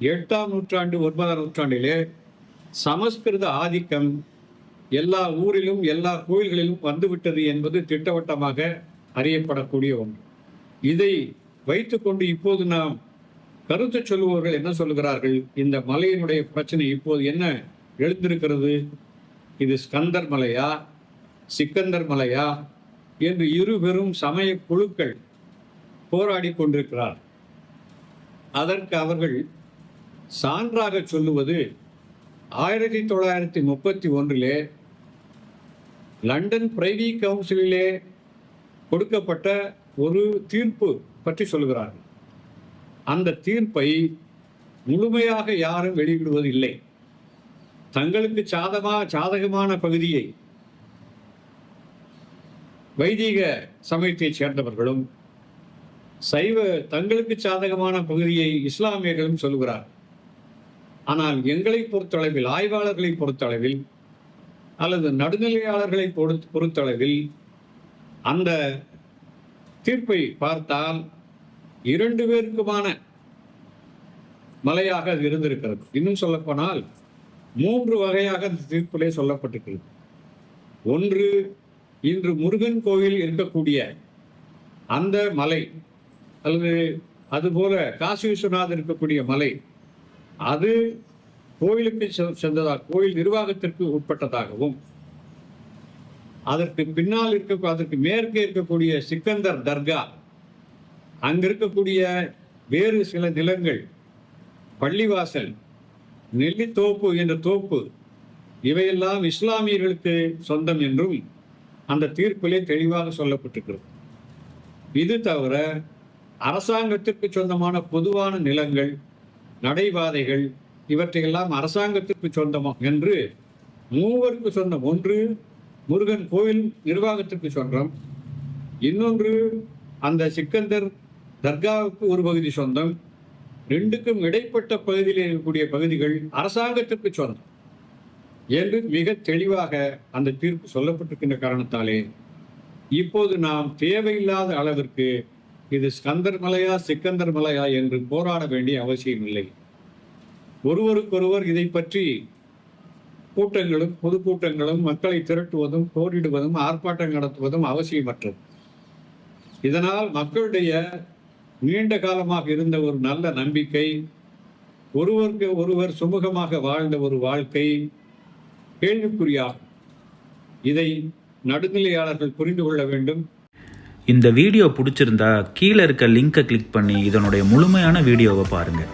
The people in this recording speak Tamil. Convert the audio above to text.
எட்டாம் நூற்றாண்டு ஒன்பதாம் நூற்றாண்டிலே சமஸ்கிருத ஆதிக்கம் எல்லா ஊரிலும் எல்லா கோயில்களிலும் வந்துவிட்டது என்பது திட்டவட்டமாக அறியப்படக்கூடிய ஒன்று. இதை வைத்துக்கொண்டு இப்போது நாம் கருத்து சொல்லுபவர்கள் என்ன சொல்லுகிறார்கள்? இந்த மலையினுடைய பிரச்சனை இப்போது என்ன எழுந்திருக்கிறது? இது ஸ்கந்தர் மலையா? சிக்கந்தர் மலையா? என்று இரு பெரும் சமய குழுக்கள் போராடி கொண்டிருக்கிறார் அதற்கு அவர்கள் சான்றாக சொல்லுவது ஆயிரத்தி தொள்ளாயிரத்தி முப்பத்தி ஒன்றிலே லண்டன் பிரைவி கவுன்சிலிலே கொடுக்கப்பட்ட ஒரு தீர்ப்பு பற்றி சொல்கிறார்கள். அந்த தீர்ப்பை முழுமையாக யாரும் வெளியிடுவதில்லை. தங்களுக்கு சாதமா சாதகமான பகுதியை வைதிக சமயத்தைச் சேர்ந்தவர்களும் சைவ தங்களுக்கு சாதகமான பகுதியை இஸ்லாமியர்களும் சொல்கிறார்கள் ஆனால் எங்களை பொறுத்தளவில் ஆய்வாளர்களை பொறுத்தளவில் அல்லது நடுநிலையாளர்களை பொறுத்- பொறுத்தளவில் அந்த தீர்ப்பை பார்த்தால் இரண்டு பேருக்குமான மலையாக அது இருந்திருக்கிறது. இன்னும் சொல்லப்போனால் மூன்று வகையாக அந்த தீர்ப்பிலே சொல்லப்பட்டிருக்கிறது. ஒன்று இன்று முருகன் கோயில் இருக்கக்கூடிய அந்த மலை அல்லது அதுபோல காசி விஸ்வநாதர் இருக்கக்கூடிய மலை அது கோயிலுக்கு சென்றதாக கோயில் நிர்வாகத்திற்கு உட்பட்டதாகவும் அதற்கு பின்னால் இருக்க அதற்கு மேற்கே இருக்கக்கூடிய சிக்கந்தர் தர்கா அங்கு இருக்கக்கூடிய வேறு சில நிலங்கள் பள்ளிவாசல் நெல்லித்தோப்பு என்ற தோப்பு இவையெல்லாம் இஸ்லாமியர்களுக்கு சொந்தம் என்றும் அந்த தீர்ப்பிலே தெளிவாக சொல்லப்பட்டிருக்கிறது. இது தவிர அரசாங்கத்திற்கு சொந்தமான பொதுவான நிலங்கள் நடைபாதைகள் இவற்றையெல்லாம் அரசாங்கத்திற்கு சொந்தமா என்று மூவருக்கு சொந்தம். ஒன்று முருகன் கோயில் நிர்வாகத்திற்கு சொந்தம். இன்னொன்று அந்த சிக்கந்தர் தர்காவுக்கு ஒரு பகுதி சொந்தம். ரெண்டுக்கும் இடைப்பட்ட பகுதியில் இருக்கக்கூடிய பகுதிகள் அரசாங்கத்திற்கு சொந்தம் என்று மிக தெளிவாக அந்த தீர்ப்பு சொல்லப்பட்டிருக்கின்ற காரணத்தாலே இப்போது நாம் தேவையில்லாத அளவிற்கு இது ஸ்கந்தர் மலையா சிக்கந்தர் மலையா என்று போராட வேண்டிய அவசியம் இல்லை ஒருவருக்கொருவர் இதை பற்றி கூட்டங்களும் பொதுக்கூட்டங்களும் மக்களை திரட்டுவதும் போரிடுவதும் ஆர்ப்பாட்டம் நடத்துவதும் அவசியமற்றது. இதனால் மக்களுடைய நீண்ட காலமாக இருந்த ஒரு நல்ல நம்பிக்கை ஒருவருக்கு ஒருவர் சுமூகமாக வாழ்ந்த ஒரு வாழ்க்கை கேள்விக்குறியாகும். இதை நடுநிலையாளர்கள் புரிந்து கொள்ள வேண்டும். இந்த வீடியோ பிடிச்சிருந்தா கீழே இருக்க லிங்கை கிளிக் பண்ணி இதனுடைய முழுமையான வீடியோவை பாருங்கள்